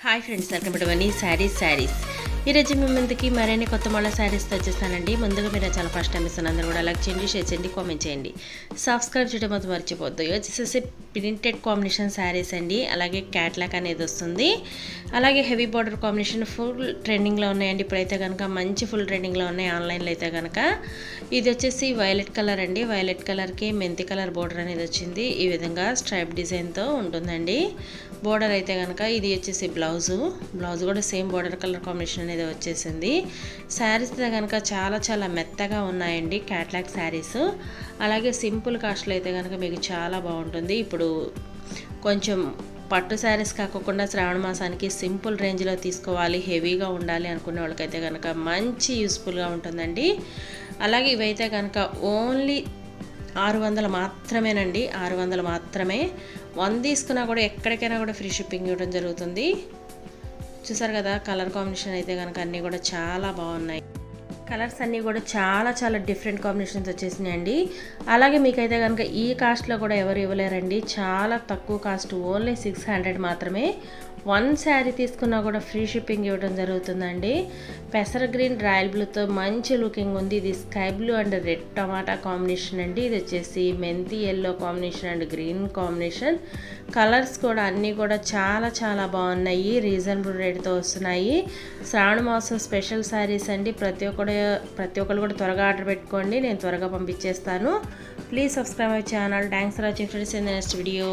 Hi friends welcome to money saris saris ఈరోజు మీ ముందుకి మరిన్ని కొత్త మళ్ళీ శారీస్తో తెచ్చేస్తానండి ముందుగా మీరు చాలా ఫస్ట్ టైం ఇస్తాను అందరూ కూడా లైక్ చేయండి షేర్ చేయండి కామెంట్ చేయండి. సబ్స్క్రైబ్ చేయడం మొత్తం మర్చిపోద్దు వచ్చేసేసి ప్రింటెడ్ కాంబినేషన్ శారీస్ అండి. అలాగే క్యాట్లాక్ అనేది వస్తుంది. అలాగే హెవీ బార్డర్ కాంబినేషన్ ఫుల్ ట్రెండింగ్లో ఉన్నాయండి. ఇప్పుడైతే కనుక మంచి ఫుల్ ట్రెండింగ్లో ఉన్నాయి. ఆన్లైన్లో అయితే కనుక. ఇది వచ్చేసి వైలెట్ కలర్ అండి. వైలెట్ కలర్కి మెంతి కలర్ బోర్డర్ అనేది వచ్చింది. ఈ విధంగా స్ట్రైప్ డిజైన్తో ఉంటుందండి. బోర్డర్ అయితే కనుక ఇది వచ్చేసి బ్లౌజు బ్లౌజ్ కూడా సేమ్ బోర్డర్ కలర్ కాంబినేషన్ అనేది వచ్చేసింది. శారీస్ కనుక చాలా చాలా మెత్తగా ఉన్నాయండి క్యాట్లాగ్ శారీస్. అలాగే సింపుల్ కాస్ట్లో అయితే కనుక మీకు చాలా బాగుంటుంది. ఇప్పుడు కొంచెం పట్టు శారీస్ కాకుండా శ్రావణ మాసానికి సింపుల్ రేంజ్లో తీసుకోవాలి హెవీగా ఉండాలి అనుకునే వాళ్ళకైతే కనుక మంచి యూస్ఫుల్గా ఉంటుందండి. అలాగే ఇవైతే కనుక ఓన్లీ ఆరు వందలు మాత్రమేనండి. ఆరు వందలు మాత్రమే. వంద తీసుకున్నా కూడా ఎక్కడికైనా కూడా ఫ్రీ షిప్పింగ్ ఇవ్వడం జరుగుతుంది. చూసారు కదా కలర్ కాంబినేషన్ అయితే కనుక అన్నీ కూడా చాలా బాగున్నాయి. కలర్స్ అన్నీ కూడా చాలా చాలా డిఫరెంట్ కాంబినేషన్స్ వచ్చేసినాయండి. అలాగే మీకైతే కనుక ఈ కాస్ట్లో కూడా ఎవరు ఇవ్వలేరండి. చాలా తక్కువ కాస్ట్ ఓన్లీ సిక్స్ హండ్రెడ్ మాత్రమే. వన్ శారీ తీసుకున్నా కూడా ఫ్రీ షిప్పింగ్ ఇవ్వడం జరుగుతుందండి. పెసర గ్రీన్ రాయల్ బ్లూతో మంచి లుకింగ్ ఉంది. ఇది స్కై బ్లూ అండ్ రెడ్ టమాటా కాంబినేషన్ అండి. ఇది వచ్చేసి మెంతి yellow combination and green combination. Colours కూడా అన్నీ కూడా చాలా చాలా బాగున్నాయి. రీజనబుల్ రేట్తో వస్తున్నాయి. శ్రావణ మాసం స్పెషల్ శారీస్ అండి. ప్రతి ఒక్కరు ప్రతి ఒక్కరు కూడా త్వరగా ఆర్డర్ పెట్టుకోండి. నేను త్వరగా పంపించేస్తాను. Please subscribe my channel thanks for watching friends in the next video